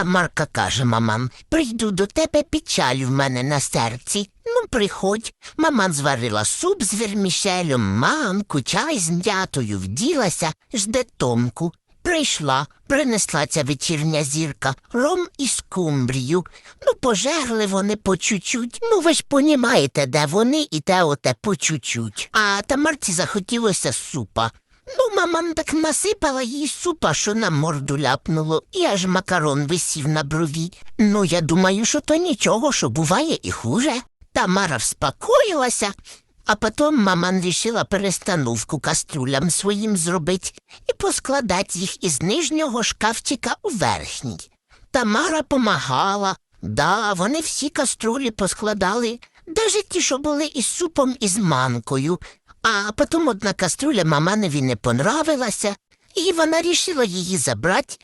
Тамарка каже маман, прийду до тебе печаль в мене на серці. Ну, приходь. Маман зварила суп з вермішелем, манку, чай з м'ятою, вділася, жде Томку. Прийшла, принесла ця вечірня зірка, ром і скумбрію. Ну, пожерли вони по чуть-чуть. Ну, ви ж понімаєте, де вони і те оте по чуть-чуть. А Тамарці захотілося супа. Ну, маман так насипала їй супа, що на морду ляпнуло, і аж макарон висів на брові. Ну, я думаю, що то нічого, що буває і хуже. Тамара вспокоїлася, а потім маман рішила перестановку каструлям своїм зробить і поскладати їх із нижнього шкафчика у верхній. Тамара помагала. Да, вони всі каструлі поскладали, навіть ті, що були із супом і з манкою. А потім одна каструля маманові не понравилася, і вона рішила її забрати,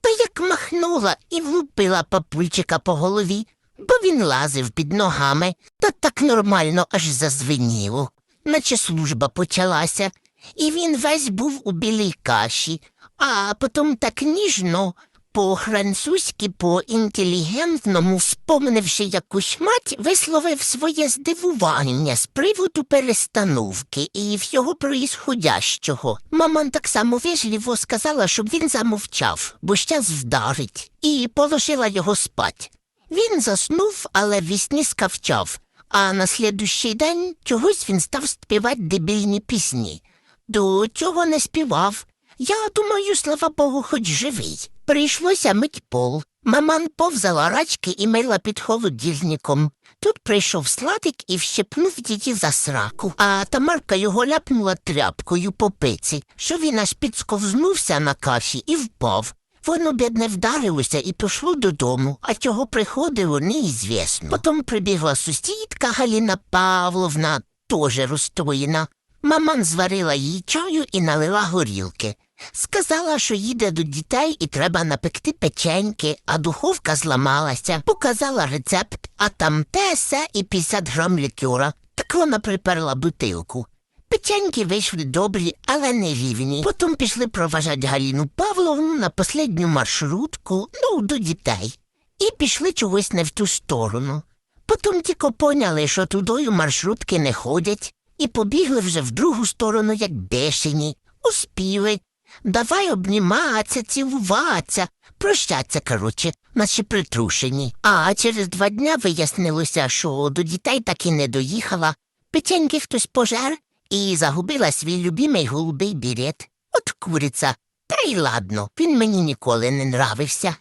та як махнула і влупила папульчика по голові, бо він лазив під ногами, та так нормально аж зазвеніло, наче служба почалася, і він весь був у білій каші, а потім так ніжно, по-французьки, по-інтелігентному, вспомнивши якусь мать, висловив своє здивування з приводу перестановки і всього проїсходящого. Маман так само вежливо сказала, щоб він замовчав, бо щас вдарить, і положила його спать. Він заснув, але вісні скавчав, а на слідущий день чогось він став співати дебільні пісні. До чого не співав. Я думаю, слава Богу, хоч живий. Прийшлося мить пол. Маман повзала рачки і мила під холодильником. Тут прийшов сладик і вщепнув її за сраку, а Тамарка його ляпнула тряпкою по пиці, що він аж підсковзнувся на каші і впав. Воно, бідне, вдарилося і пішло додому, а чого приходило, неізвісно. Потім прибігла сусідка Галіна Павловна, теж розстроєна. Маман зварила їй чаю і налила горілки. Сказала, що їде до дітей і треба напекти печеньки, а духовка зламалася. Показала рецепт, а там те се і 50 грам лікюра. Так вона приперла бутилку. Печеньки вийшли добрі, але не рівні. Потім пішли проважати Галіну Павловну на последню маршрутку, ну, до дітей. І пішли чогось не в ту сторону. Потім тільки поняли, що тудою маршрутки не ходять, і побігли вже в другу сторону, як бешені. Успіли. Давай обніматися, цілуватися, прощаться, коротше, наші притрушені. А через два дня вияснилося, що до дітей так і не доїхала. Печеньки хтось пожер і загубила свій любимий голубий бірет. От куриця. Та й ладно, він мені ніколи не нравився.